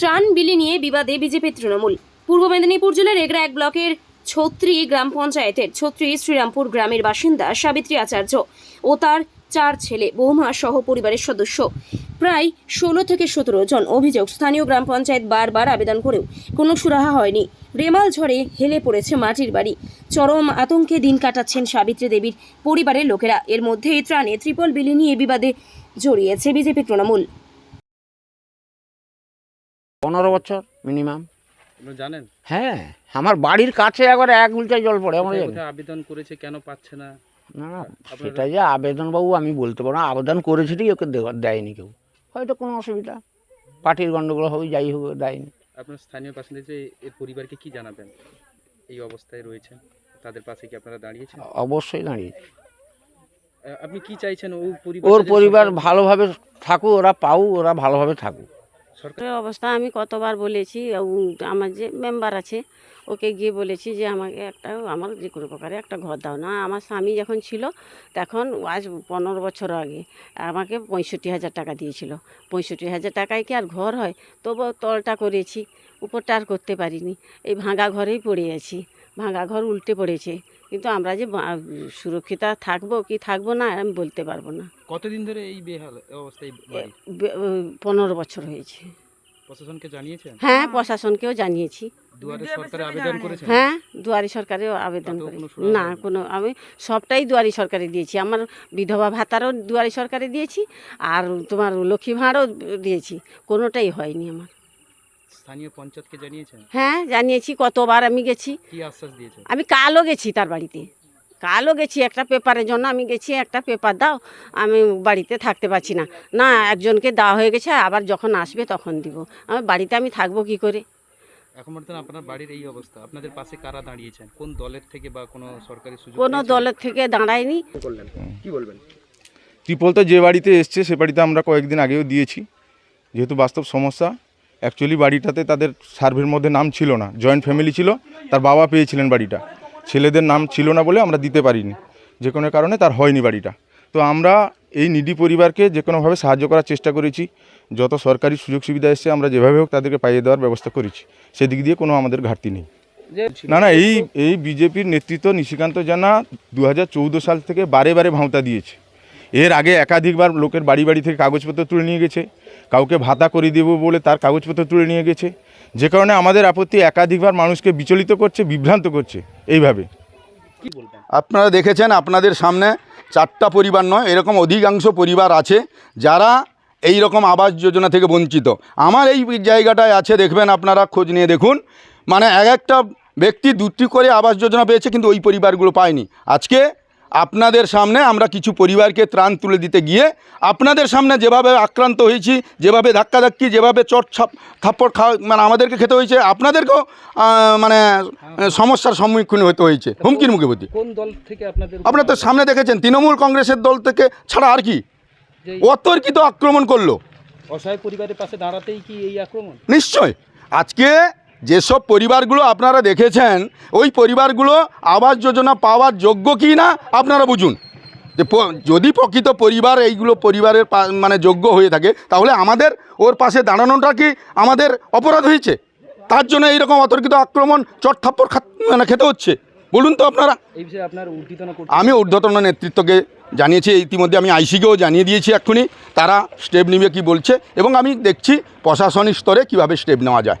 ত্রাণ বিলি নিয়ে বিবাদে বিজেপি তৃণমূল। পূর্ব মেদিনীপুর জেলার এগরা এক ব্লকের ছত্রি গ্রাম পঞ্চায়েতের ছত্রি শ্রীরামপুর গ্রামের বাসিন্দা সাবিত্রী আচার্য ও তার চার ছেলে, বৌমা সহ পরিবারের সদস্য। প্রায় ষোলো থেকে সতেরো জন অভিযোগ স্থানীয় গ্রাম পঞ্চায়েত বারবার আবেদন করেও কোনো সুরাহা হয়নি। রেমাল ঝড়ে হেলে পড়েছে মাটির বাড়ি। চরম আতঙ্কে দিন কাটাচ্ছেন সাবিত্রী দেবীর পরিবারের লোকেরা। এর মধ্যে ত্রাণে ত্রিপল বিলি নিয়ে বিবাদে জড়িয়েছে বিজেপি তৃণমূল। পনেরো বছর মিনিমাম জানেন? হ্যাঁ আমার বাড়ির কাছে একবার এক লিটার জল পড়ে আমরা আবেদন করেছে কেন পাচ্ছে না? না সেটা যে আবেদন বাবু আমি বলতে পারব না আবেদন করেছিলি ওকে দেওয়া- দেয়নি কেউ। হয়তো কোনো অসুবিধা পার্টির গণ্ডগোল হবে যাই হোক দেয়নি। আপনার স্থানীয় যে এর পরিবারকে কি জানাবেন? এই অবস্থায় রয়েছে তাদের পাশে কি আপনারা দাঁড়িয়েছেন? অবশ্যই দাঁড়িয়ে আহ, আপনি কি চাইছেন? ওর পরিবার ভালোভাবে থাকুক ওরা পাউ ওরা ভালোভাবে থাকুক। সরকার এই অবস্থা আমি কতবার বলেছি আমার যে মেম্বার আছে, ওকে গিয়ে বলেছি যে আমাকে একটা, আমার যে কোনো প্রকারে একটা ঘর দাও না। আমার স্বামী যখন ছিল, তখন আজ পনেরো বছর আগে আমাকে পঁয়ষট্টি হাজার টাকা দিয়েছিল। পঁয়ষট্টি হাজার টাকায় কি আর ঘর হয়? তবু তলটা করেছি, উপরটা আর করতে পারিনি। এই ভাঙা ঘরেই পড়ে আছি। ভাঙা ঘর উল্টে পড়েছে। কিন্তু আমরা যে সুরক্ষিত থাকব কি থাকব না আমি বলতে পারব না। কতদিন ধরে এই বেহাল অবস্থায় পনেরো বছর হয়েছে। প্রশাসনকে জানিয়েছেন? হ্যাঁ প্রশাসনকেও জানিয়েছি। দুয়ারে আবেদন করেছেন? হ্যাঁ দুয়ারি সরকারেও আবেদন করে না কোনো আমি সবটাই দুয়ারি সরকারে দিয়েছি। আমার বিধবা ভাতারও দুয়ারি সরকারে দিয়েছি আর তোমার লক্ষ্মী ভাঁড়ও দিয়েছি। কোনোটাই হয়নি আমার। স্থানীয় পঞ্চায়েতকে জানিয়েছেন? হ্যাঁ জানিয়েছি কতবার আমি গেছি। কি আশ্বাস দিয়েছেন? আমি কালও গেছি তার বাড়িতে। কালও গেছি একটা পেপারের জন্য আমি গেছি একটা পেপার দাও আমি বাড়িতে থাকতে পারছি না। না একজনকে দেওয়া হয়ে গেছে আবার যখন আসবে তখন দিব। আমার বাড়িতে আমি থাকব কি করে? এখন বর্তমানে আপনার বাড়ির এই অবস্থা আপনাদের পাশে কারা দাঁড়িয়েছেন? কোন দলের থেকে বা কোনো সরকারি সুযোগ কোনো দলের থেকে দাঁড়ায়নি। করলেন? কি বলবেন? ত্রিপল তো যে বাড়িতে এসছে সে বাড়িতে আমরা কয়েকদিন আগেও দিয়েছি। যেহেতু বাস্তব সমস্যা অ্যাকচুয়ালি বাড়িটাতে তাদের সার্ভের মধ্যে নাম ছিল না জয়েন্ট ফ্যামিলি ছিল, তার বাবা পেয়েছিলেন বাড়িটা। ছেলেদের নাম ছিল না বলে আমরা দিতে পারিনি, যে কোনো কারণে তার হয়নি বাড়িটা। তো আমরা এই নিডি পরিবারকে যে কোনোভাবে সাহায্য করার চেষ্টা করেছি, যত সরকারি সুযোগ সুবিধা এসছে, আমরা যেভাবে হোক তাদেরকে পাইয়ে দেওয়ার ব্যবস্থা করেছি। সেদিক দিয়ে কোনো আমাদের ঘাটতি নেই। না না, এই এই বিজেপির নেতৃত্ব নিশিকান্ত জানা দু হাজার সাল থেকে বারে বারে ভাঁওতা দিয়েছে। এর আগে একাধিকবার লোকের বাড়ি বাড়ি থেকে কাগজপত্র তুলে নিয়ে গেছে। কাউকে ভাতা করে দেবো বলে তার কাগজপত্র তুলে নিয়ে গেছে। যে কারণে আমাদের আপত্তি একাধিকবার মানুষকে বিচলিত করছে বিভ্রান্ত করছে এইভাবে। আপনারা দেখেছেন আপনাদের সামনে চারটা পরিবার নয় এরকম অধিকাংশ পরিবার আছে যারা এই রকম আবাস যোজনা থেকে বঞ্চিত। আমার এই জায়গাটায় আছে দেখবেন আপনারা খোঁজ নিয়ে দেখুন। মানে এক একটা ব্যক্তি দুটি করে আবাস যোজনা পেয়েছে কিন্তু ওই পরিবারগুলো পায়নি। আজকে আপনাদের সামনে আমরা কিছু পরিবারকে ত্রাণ তুলে দিতে গিয়ে আপনাদের সামনে যেভাবে আক্রান্ত হয়েছি যেভাবে ধাক্কাধাক্কি যেভাবে চট ছাপ থাপ্পড় খাওয়া মানে আমাদেরকে খেতে হয়েছে আপনাদেরকেও মানে সমস্যার সম্মুখীন হতে হয়েছে। হুমকির মুখে প্রতি কোন দল থেকে আপনাদের আপনারা তো সামনে দেখেছেন তৃণমূল কংগ্রেসের দল থেকে ছাড়া আর কি? অতর্কিত আক্রমণ করল। অসহায় পরিবারের পাশে দাঁড়াতেই কি এই আক্রমণ? নিশ্চয়। আজকে যেসব পরিবারগুলো আপনারা দেখেছেন ওই পরিবারগুলো আবাস যোজনা পাওয়ার যোগ্য কি না আপনারা বুঝুন। যে যদি প্রকৃত পরিবার এইগুলো পরিবারের মানে যোগ্য হয়ে থাকে তাহলে আমাদের ওর পাশে দাঁড়ানোটা কি আমাদের অপরাধ হয়েছে? তার জন্য এইরকম অতর্কিত আক্রমণ চট থাপ্পড় মানে খেতে হচ্ছে। বলুন তো আপনারা। এই বিষয়ে আপনার আমি ঊর্ধ্বতন নেতৃত্বকে জানিয়েছি ইতিমধ্যে আমি আইসিকেও জানিয়ে দিয়েছি এক্ষুনি তারা স্টেপ নিবে কি বলছে এবং আমি দেখছি প্রশাসনিক স্তরে কীভাবে স্টেপ নেওয়া যায়।